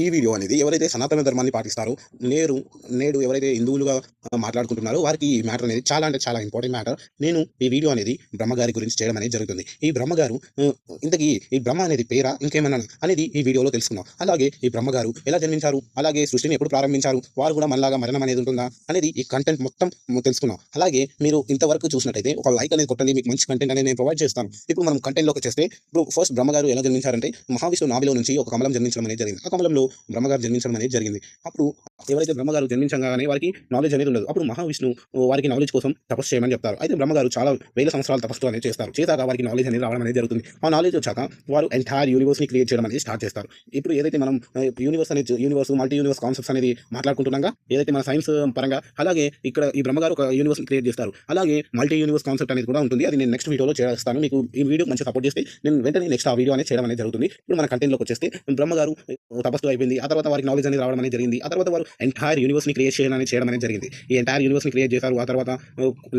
ఈ వీడియో అనేది ఎవరైతే సనాతన ధర్మాన్ని పాటిస్తారో నేరు నేడు ఎవరైతే హిందువులుగా మాట్లాడుకుంటున్నారో వారికి ఈ మ్యాటర్ అనేది చాలా అంటే చాలా ఇంపార్టెంట్ మ్యాటర్. నేను ఈ వీడియో అనేది బ్రహ్మగారి గురించి చేయడం అనేది జరుగుతుంది. ఈ బ్రహ్మగారు ఇంతకీ ఈ బ్రహ్మ అనేది పేరా? ఇంకేమన్నా అనేది ఈ వీడియోలో తెలుసుకుందాం. అలాగే ఈ బ్రహ్మగారు ఎలా జన్మించారు? అలాగే సృష్టిని ఎప్పుడు ప్రారంభించారు? వారు కూడా మనలాగా మరణం అనేది ఉంటుందా? అనేది ఈ కంటెంట్ మొత్తం మ- తెలుసుకుందాం. అలాగే మీరు ఇంతవరకు చూసినట్టయితే ఒక లైక్ అనేది కొట్టండి మీకు మంచి కంటెంట్ అనేది నేను ప్రొవైడ్ చేస్తాను. ఇప్పుడు మనం కంటెంట్లోకి వచ్చేస్తే ఇప్పుడు ఫస్ట్ బ్రహ్మగారు ఎలా జన్మించారంటే మహావిష్ణు నాభిలో నుంచి ఒక కమలం జన్మించడం అనేది జరిగింది. ఆ కమలంలో బ్రహ్మగారు జన్మించడం అనేది జరిగింది. అప్పుడు ఎవరైతే బ్రహ్మగారు జన్మించగానే వారికి నాలెడ్జ్ అనేది ఉండదు. అప్పుడు మహావిష్ణు వారికి నాలెడ్జ్ కోసం తపస్సు చేయమని చెప్తారు. అయితే బ్రహ్మగారు చాలా వేల సంవత్సరాల తపస్సు అనేది చేస్తారు. చేశాక వారికి నాలెడ్జ్ అనేది రావడం అనేది జరుగుతుంది. ఆ నాలెడ్జ్ వచ్చాక వారు ఎంటైర్ యూనివర్స్ని క్రియేట్ చేయడం అనేది స్టార్ట్ చేస్తారు. ఇప్పుడు ఏదైతే మనం యూనివర్స్ అనేది యూనివర్స్ మల్టీ యూనివర్స్ కాన్సెప్ట్స్ అనేది మాట్లాడుకుంటున్నాగా ఏదైతే మన సైన్స్ పరంగా అలాగే ఇక్కడ ఈ బ్రహ్మగారు ఒక యూనివర్స్ క్రియేట్ చేస్తారు. అలాగే మల్టీ యూనివర్స్ కాన్సెప్ట్ అనేది కూడా ఉంటుంది. అది నేను నెక్స్ట్ వీడియోలో చేస్తాను. మీకు ఈ వీడియో మంచి సపోర్ట్ చేస్తే నేను వెంటనే నెక్స్ట్ ఆ వీడియో అనేది చేయడం అనేది జరుగుతుంది. ఇప్పుడు మన కంటెంట్లోకి వచ్చేస్తే బ్రహ్మగారు తపస్సు అయిపోయింది. ఆ తర్వాత వారికి నాలెడ్జ్ అనేది రావడం అనేది జరిగింది. ఆ తర్వాత వారు ఎంటైర్ యూనివర్స్ని క్రియేట్ చేయడం అనేది చేయడం అనేది జరిగింది. ఈ ఎంటైర్ యూనివర్స్ని క్రియేట్ చేశారు. ఆ తర్వాత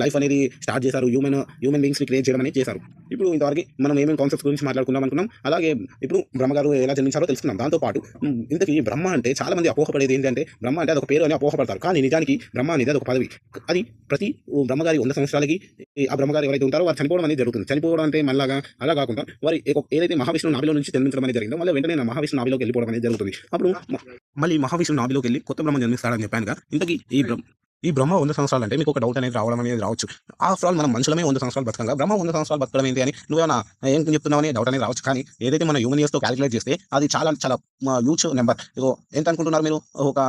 లైఫ్ అనేది స్టార్ట్ చేశారు. హ్యూమన్ హ్యూమన్ బీయింగ్స్ని క్రియేట్ చేయడం అనేది చేశారు. ఇప్పుడు ఇంతవరకు మనం ఏమేమి కాన్సెప్ట్స్ గురించి మాట్లాడుకుందాం అనుకున్నాం? అలాగే ఇప్పుడు బ్రహ్మగారు ఎలా జన్మించారో తెలుసుకున్నాం దాంతో పాటు ఉమ్, ఇంతకీ బ్రహ్మ అంటే చాలా మంది అపోహపడేది ఏంటంటే బ్రహ్మ అంటే అదొక పేరు అని అపోహపడతారు. కానీ నిజానికి బ్రహ్మ అనేది అదొక పదవి. అది ప్రతి బ్రహ్మగారి వంద సంవత్సరాలకి ఆ బ్రహ్మగారు ఎవరైతే ఉంటారో వారు చనిపోవడం అనేది జరుగుతుంది. చనిపోవడం అంటే మళ్ళాగా అలా కాకుండా వారి ఏదైతే మహావిష్ణు నాభిలో నుంచి జన్మించడం అనేది జరిగిందో మళ్ళీ వెంటనే మహావిష్ణు నాభిలోకి వెళ్ళిపోవడం అనేది జరుగుతుంది. అప్పుడు మళ్ళీ మహావిష్ణు నాభిలోకి వెళ్ళి కొత్త బ్రహ్మ జన్మిస్తాడని చెప్పానుగా. ఇంతకీ ఈ బ్రహ్మ ఈ బ్రహ్మ వంద సంవత్సరాలు అంటే మీకు ఒక డౌట్ అనేది రావడం అనేది రావచ్చు. ఆఫ్టర్ ఆల్ మనం మనుషులమే వంద సంవత్సరాలు బతకంగా బ్రహ్మ వంద సంవత్సరాలు బతకడం ఏంటి అని నువ్వేనా ఏం చెప్తున్నావు అని డౌట్ అనేది రావచ్చు. కానీ ఏదైతే మన హ్యూమన్తో క్యాలిక్యులేట్ చేస్తే అది చాలా చాలా హ్యూజ్ నెంబర్ ఇగో ఎంత అనుకుంటున్నారు మీరు? ఒక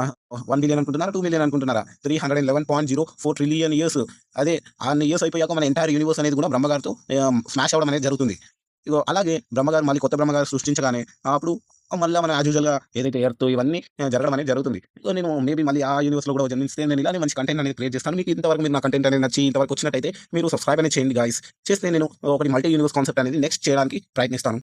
వన్ బిలియన్ అనుకుంటున్నారా? టూ మిలియన్ అనుకుంటున్నారా? Three hundred and eleven point zero four trillion years అదే అన్ని ఇయర్స్ అయిపోయాక మన ఎంటైర్ యూనివర్స్ అనేది కూడా బ్రహ్మగారితో స్మాష్ అవ్వడం అనేది జరుగుతుంది. ఇగో అలాగే బ్రహ్మగారు మళ్ళీ కొత్త బ్రహ్మగారు సృష్టించగానే అప్పుడు మళ్ళీ మన యాజ్గా ఏదైతే ఎర్త్ ఇవన్నీ జరగడం అనేది జరుగుతుంది. సో నేను మేబీ మళ్ళీ ఆ యూనివర్స్లో కూడా జన్మిస్తే నేను ఇలానే మంచి కంటెంట్ అనేది క్రియేట్ చేస్తాను. మీకు ఇంతవరకు మీరు నా కంటెంట్ అనేది నచ్చి ఇంతవరకు వచ్చినట్టయితే మీరు సబ్స్క్రైబ్ అనేది చేయండి గాయస్ చేస్తే నేను ఒకటి మల్టీ యూనివర్స్ కాన్సెప్ట్ అనేది నెక్స్ట్ చేయడానికి ప్రయత్నిస్తాను.